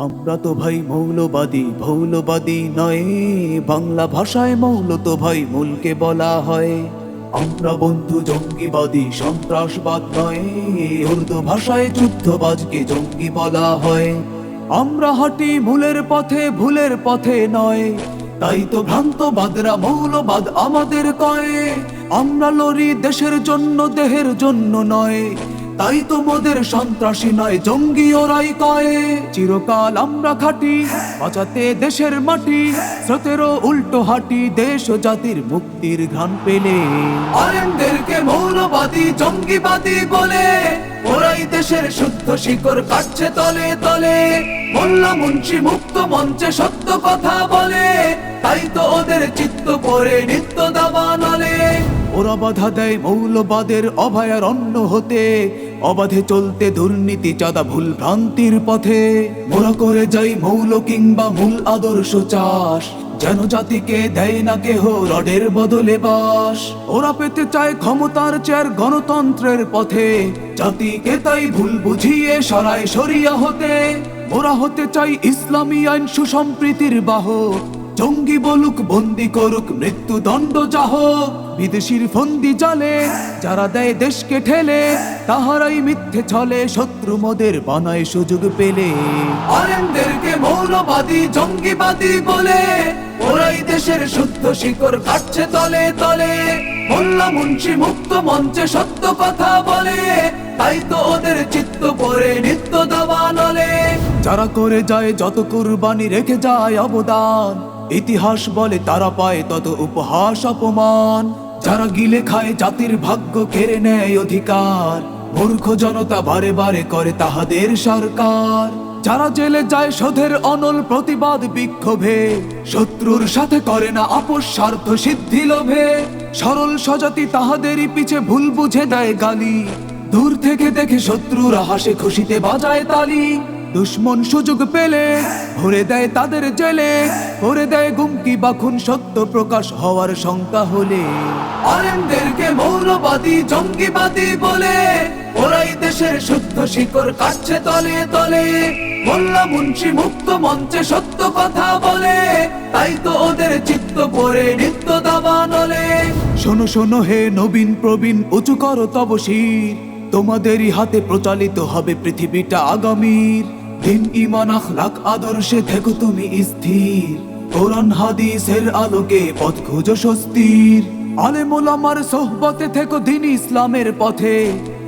আমরা তো ভাই মৌলবাদী ভৌলবাদী নয়। বাংলা ভাষায় মৌল তো ভাই মূলকে বলা হয়। আমরা বন্ধু জঙ্গিবাদী, সন্ত্রাসবাদ নয়। উর্দু ভাষায় যুদ্ধবাজকে জঙ্গি বলা হয়। আমরা হাঁটি মূলের পথে, ভুলের পথে নয়। তাই তো ভ্রান্ত বাদরা মৌলবাদ আমাদের কয়। আমরা লড়ি দেশের জন্য, দেহের জন্য নয়। তাই তো মোদের সন্ত্রাসী নয়, জঙ্গি ওরাই কয়ে। চিরকাল আমরা খাটি, বাঁচাতে দেশের মাটি। স্রোতেরও উল্টো হাঁটি, দেশ ও জাতির মুক্তির ঘ্রাণ পেলে। আরেমদেরকে মৌলবাদী, জঙ্গিবাদী বলে। ওরাই দেশের শুদ্ধ শিকড় কাটছে তলে তলে। মোল্লা মুন্সি মুক্ত মঞ্চে সত্য কথা বলে। তাই তো ওদের চিত্ত পরে নিত্য দাবা নলে ওরা বাধা দেয় মৌলবাদের অভয়ারণ্য হতে। অবাধে চলতে দুর্নীতি চাঁদা ভুল ভ্রান্তির পথে। মোরা করে যাই মৌল কিংবা মূল আদর্শ চাষ। যেন জাতিকে দেয় না কেহ রডের বদলে বাস। ওরা পেতে চায় ক্ষমতার চেয়ার গণতন্ত্রের পথে। জাতিকে তাই ভুল বুঝিয়ে সরায় সরিয়া হতে। ওরা হতে চাই ইসলামী আইন সুসম্প্রীতির বাহক। জঙ্গি বলুক, বন্দি করুক, মৃত্যুদণ্ড যাহ। বিদেশির ফন্দি জালে, যারা দেয় দেশকে ঠেলে, তাহারাই মিথ্যে ছলে, শত্রু মোদের বানায় সুযোগ পেলে। আরেমদেরকে মৌলবাদী, জঙ্গিবাদী বলে ওরাই দেশের শুদ্ধ শিকড় কাটছে তলে তলে। মোল্লা মুন্সি মুক্ত মঞ্চে সত্য কথা বলে। তাই তো ওদের চিত্ত পরে নিত্য দাবা নলে। যারা করে যায় যত কুরবানি রেখে যায় অবদান। ইতিহাস বলে তারা পায় তত উপহাস অপমান। যারা গিলে খায় জাতির ভাগ্য কেড়ে নেয় অধিকার। মূর্খ জনতা বারে বারে করে তাহাদের সরকার। যারা জেলে যায় শোধের অনল প্রতিবাদ বিক্ষোভে, শত্রুর সাথে করে না আপোষ স্বার্থ সিদ্ধি লোভে। সরল সজাতি তাহাদেরই পিছে ভুল বুঝে দেয় গালি। দূর থেকে দেখে শত্রুরা হাসে, খুশিতে বাজায় তালি। দুশ্মন সুযোগ পেলে ভরে দেয় তাদের জেলে। ভরে দেয় গুমকি বাখুন সত্য প্রকাশ হওয়ার শঙ্কা হলে। আরেমদেরকে মৌলবাদী, জঙ্গিবাদী বলে। ওরাই দেশের শুদ্ধ শিকড় কাটছে তলে তলে। মোল্লা মুন্সি মুক্ত মঞ্চে সত্য কথা বলে, তাই তো ওদের চিত্ত পরে নিত্য দাবা নলে। শোনো শোনো হে নবীন প্রবীণ, উঁচু করো তব শির তোমাদেরই হাতে প্রচালিত হবে পৃথিবীটা আগামীর। দিন ইমান আখলাক আদর্শে থেকো তুমি স্থির। কোরআন, হাদিসের আলোকে পথ খুঁজো স্বস্তির। আলেমুল আমার সোহবতে থেকো দিন ইসলামের পথে।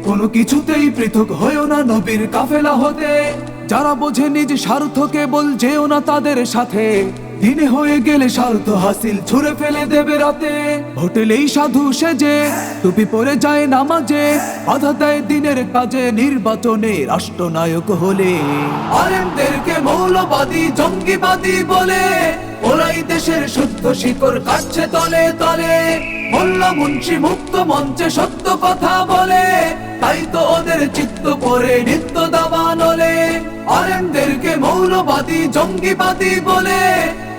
কোনো কিছুতেই পৃথক হয়েও না নবীর কাফেলা হতে। যারা বোঝে নিজ স্বার্থ কেবল যেও না তাদের সাথে। দিনে হয়ে গেলে স্বার্থ হাসিল, ছুঁড়ে ফেলে দেবে রাতে। হোটেলেই সাধু সেজে, টুপি পরে যায় নামাজে। বাধা দেয় দিনের কাজে, নির্বাচনে রাষ্ট্রনায়ক হলে। আরেমদেরকে মৌলবাদী, জঙ্গিবাদী বলে। ওরাই দেশের শুদ্ধ শিকড় কাটছে তলে তলে। মোল্লা মুন্সি মুক্ত মঞ্চে সত্য কথা বলে। তাই তো ওদের চিত্ত পরে নিত্য দাবা নলে আরেমদেরকে মৌলবাদী, জঙ্গিবাদী বলে।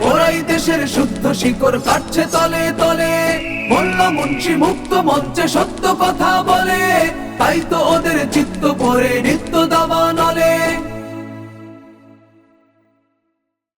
ওরাই দেশের শুদ্ধ শিকড় কাটছে তলে তলে। মোল্লা মুন্সি মুক্ত মঞ্চে সত্য কথা বলে। তাই তো ওদের চিত্ত পরে নিত্য